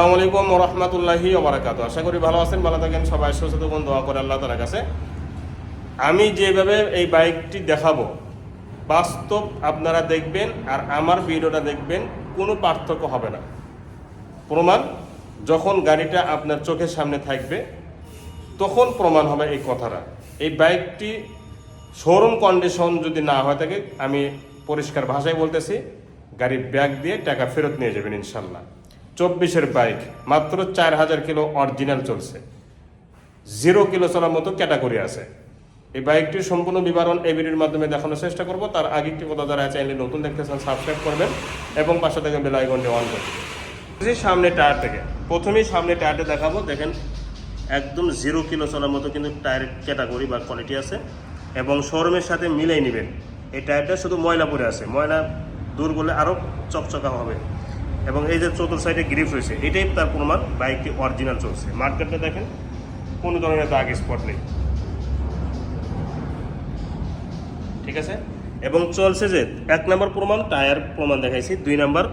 আসসালামু রহমতুল্লাহি ওবরাকাত আশা করি ভালো আছেন, ভালো থাকেন, সবাই সুস্থ দোয়া করে আল্লাহ তালার কাছে। আমি যেভাবে এই বাইকটি দেখাবো, বাস্তব আপনারা দেখবেন আর আমার ভিডিওটা দেখবেন, কোনো পার্থক্য হবে না। প্রমাণ, যখন গাড়িটা আপনার চোখের সামনে থাকবে, তখন প্রমাণ হবে এই কথাটা। এই বাইকটি শোরুম কন্ডিশন যদি না হয়ে থাকে, আমি পরিষ্কার ভাষায় বলতেছি, গাড়ির ব্যাগ দিয়ে টাকা ফেরত নিয়ে যাবেন ইনশাল্লাহ চব্বিশের বাইক, মাত্র চার হাজার কিলো অরিজিনাল চলছে। জিরো কিলো চলার মতো ক্যাটাগরি আছে। এই বাইকটির সম্পূর্ণ বিবরণ এই ভিডিওর মাধ্যমে দেখানোর চেষ্টা করব। তার আগে একটি কথা যারা চাইলে নতুন দেখতে চান সাবস্ক্রাইব করবেন এবং পাশে থেকে বেল আইকনটি অন করবেন সামনে টায়ার থেকে, প্রথমেই সামনে টায়ারটা দেখাবো। দেখেন, একদম জিরো কিলো চলার মতো কিন্তু টায়ার ক্যাটাগরি বা কোয়ালিটি আছে এবং শোরুমের সাথে মিলাই নেবেন। এই টায়ারটা শুধু ময়লা পরে আছে। ময়লা দূর করলে আরও চকচকা হবে। এবং এই যে চতুর্থ সাইডে গ্রিপ রয়েছে, এটাই তার প্রমাণ বাইকটি অরিজিনাল চলছে। মার্কেটটা দেখেন, কোনো ধরনের দাগ স্পট নেই। ঠিক আছে? এবং চলছে যে, এক নম্বর প্রমাণ, টায়ার প্রমাণ দেখাইছি। দুই নম্বর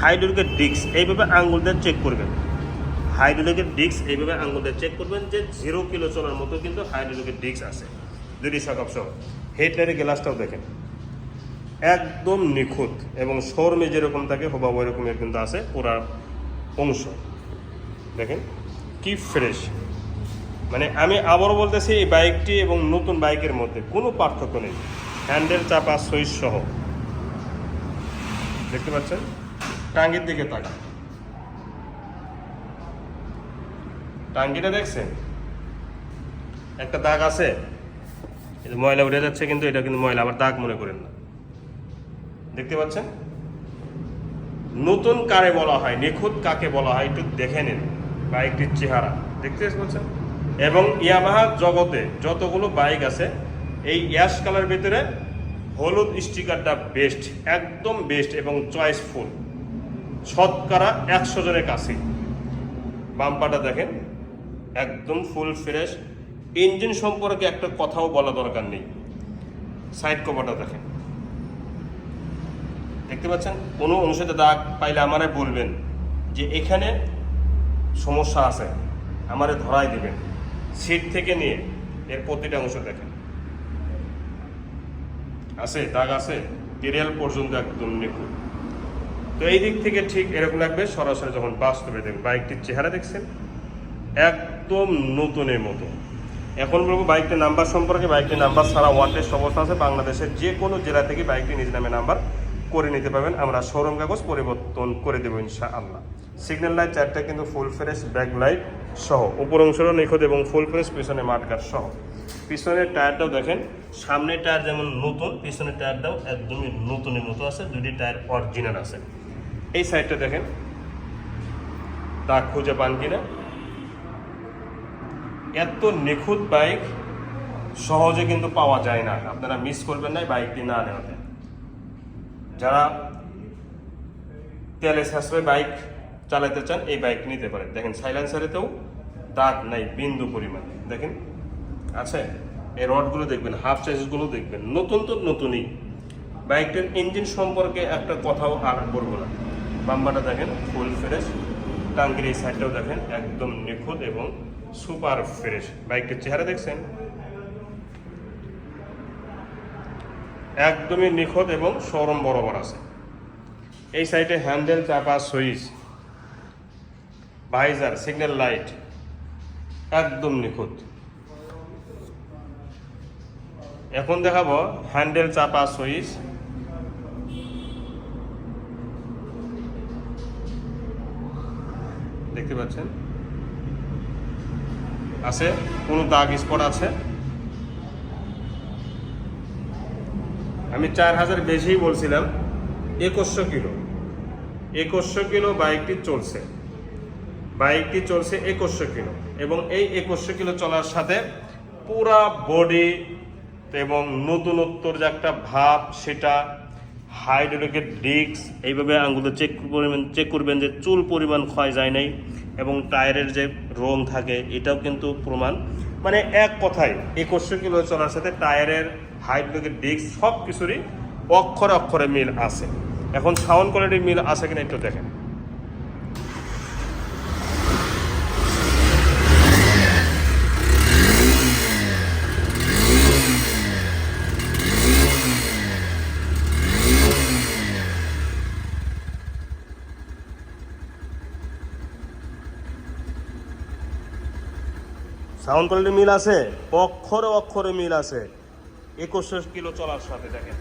হাইড্রোলিকের ডিস্ক এইভাবে আঙ্গুল দিয়ে চেক করবেন। হাইড্রোলিকের ডিস্ক এইভাবে আঙ্গুল দিয়ে চেক করবেন যে জিরো কিলো চলার মতো কিন্তু হাইড্রোলিকের ডিস্ক আছে। দুটি সকাপ সহ হেডলাইটের গ্লাসটাও দেখেন। একদম নিখুঁত এবং শোরুমে যেরকম থাকে হবা ওই রকমের কিন্তু আছে পুরা অংশ। দেখেন, কি ফ্রেশ মানে আমি আবারও বলতেছি, এই বাইকটি এবং নতুন বাইকের মধ্যে কোনো পার্থক্য নেই। হ্যান্ডেল, চাপা, সুইচ সহ। দেখতে পাচ্ছেন? টাঙ্গির দিকে তাকা টাঙ্গিটা দেখছেন? একটা দাগ আছে। ময়লা উঠে যাচ্ছে কিন্তু, এটা কিন্তু ময়লা, আবার দাগ মনে করেন না। দেখতে পাচ্ছেন? নতুন কারে বলা হয়, নিখুঁত কাকে বলা হয়, একটু দেখে নিন বাইকটির চেহারা। দেখতে পাচ্ছেন? এবং ইয়ামাহা জগতে যতগুলো বাইক আছে, এই অ্যাশ কালার ভিতরে হলুদ স্টিকারটা বেস্ট একদম বেস্ট এবং চয়েসফুল শতকরা একশো জনের কাছে। বাম্পারটা দেখেন, একদম ফুল ফ্রেশ ইঞ্জিন সম্পর্কে একটা কথাও বলা দরকার নেই। সাইড কভারটা দেখেন। দেখতে পাচ্ছেন? কোনো অংশতে দাগ পাইলে আমারে বলবেন যে এখানে সমস্যা আছে, আমারে ধরাই দিবেন। সিট থেকে নিয়ে এর প্রতিটা অংশ দেখেন। আছে, দাগ আছে কেরিয়াল পর্যন্ত একদম নিখুঁত। তো এই দিক থেকে ঠিক এরকম লাগবে, সরাসরি যখন বাস্তবে দেখবেন, বাইকটির চেহারা দেখছেন, একদম নতুনের মতো। এখন বলব বাইকটির নাম্বার সম্পর্কে, বাইকটির নাম্বার সারা টেস্ট অবস্থা আছে। বাংলাদেশের যে কোনো জেলা থেকে বাইকটি নিজ নামে নাম্বার করে নিতে পারবেন। আমরা শোরুম কাগজ পরিবর্তন করে দেবো ইনশা আল্লাহ সিগন্যাল লাইট চারটা কিন্তু ফুল ফ্রেশ ব্যাক লাইট সহ। উপর অংশটাও নিখুঁত এবং ফুল ফ্রেশ পিছনে মাঠগাট সহ। পিছনের টায়ারটাও দেখেন সামনের টায়ার যেমন নতুন, পিছনের টায়ারটাও একদমই নতুনের মতো আছে, দুটি টায়ার অরিজিনাল আছে। এই সাইডটা দেখেন দাগ খুঁজে পান কিনা এত নিখুঁত বাইক সহজে কিন্তু পাওয়া যায় না। আপনারা মিস করবেন না বাইকটি না নেওয়াতে। যারা তেলে সাশ্রয় বাইক চালাতে চান, এই বাইক নিতে পারেন। দেখেন সাইলেন্সারেতেও দাগ নাই, বিন্দু পরিমাণ। দেখেন, আছে? এই রডগুলো দেখবেন হাফ সাইজগুলো দেখবেন। নতুন তো নতুনই। বাইকটার ইঞ্জিন সম্পর্কে একটা কথাও আর বলব না। বাম্বাটা দেখেন ফুল ফ্রেশ টাঙ্গির এই সাইডটাও দেখেন, একদম নিখুঁত এবং সুপার ফ্রেশ বাইকটার চেহারা দেখছেন? একদমই নিখুঁত এবং শোরুম বরাবর আছে। এই সাইডে হ্যান্ডেল চাপা সুইচ, ভাইজার, সিগন্যাল লাইট একদম নিখুঁত। এখন দেখাবো হ্যান্ডেল চাপা সুইচ। দেখতে পাচ্ছেন? আছে, কোনো দাগ স্পট আছে? আমি চার হাজার বেশি বলছিলাম, একুশশো কিলো। একুশশো কিলো বাইকটি চলছে। বাইকটি চলছে একুশশো কিলো এবং এই একুশশো কিলো চলার সাথে পুরা বডি এবং নতুনত্বর যে একটা ভাব, সেটা হাইড্রোলিকের ডিস্ক এইভাবে আঙ্গুলে চেক করবেন চেক করবেন যে চুল পরিমাণ ক্ষয় যায় নাই এবং টায়ারের যে রং থাকে, এটাও কিন্তু প্রমাণ। মানে এক কথায়, একুশশো কিলো চলার সাথে টায়ারের হাইড্রোজেন ডিস্ক সব কিছুরই অক্ষরে অক্ষরে মিল আছে। এখন সাউন্ড কোয়ালিটির মিল আছে কিনা একটু দেখেন। সাউন্ড কোয়ালিটি মিল আছে, অক্ষরে অক্ষরে মিল আছে। একুশশো কিলো চলার সাথে দেখেন।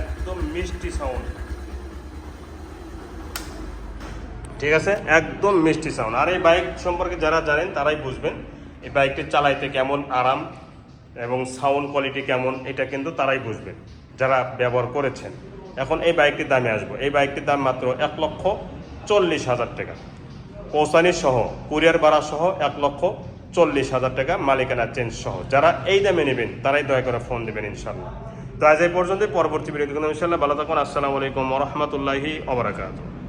একদম মিষ্টি সাউন্ড ঠিক আছে? একদম মিষ্টি সাউন্ড আর এই বাইক সম্পর্কে যারা জানেন, তারাই বুঝবেন এই বাইকটি চালাইতে কেমন আরাম এবং সাউন্ড কোয়ালিটি কেমন, এটা কিন্তু তারাই বুঝবেন, যারা ব্যবহার করেছেন। এখন এই বাইকটির দামে আসব। এই বাইকটির দাম মাত্র এক লক্ষ চল্লিশ হাজার টাকা। পৌঁছানি সহ, কুরিয়ার ভাড়া সহ এক লক্ষ চল্লিশ হাজার টাকা মালিকানা চেঞ্জ সহ। যারা এই দামে নেবেন, তারাই দয়া করে ফোন দেবেন ইনশাল্লাহ তো আজ এই পর্যন্ত পরবর্তী বিরোধী ইনশাল্লাহ ভালো থাকুন, আসসালামু আলাইকুম রহমতুল্লাহি ওবরাকাতুহ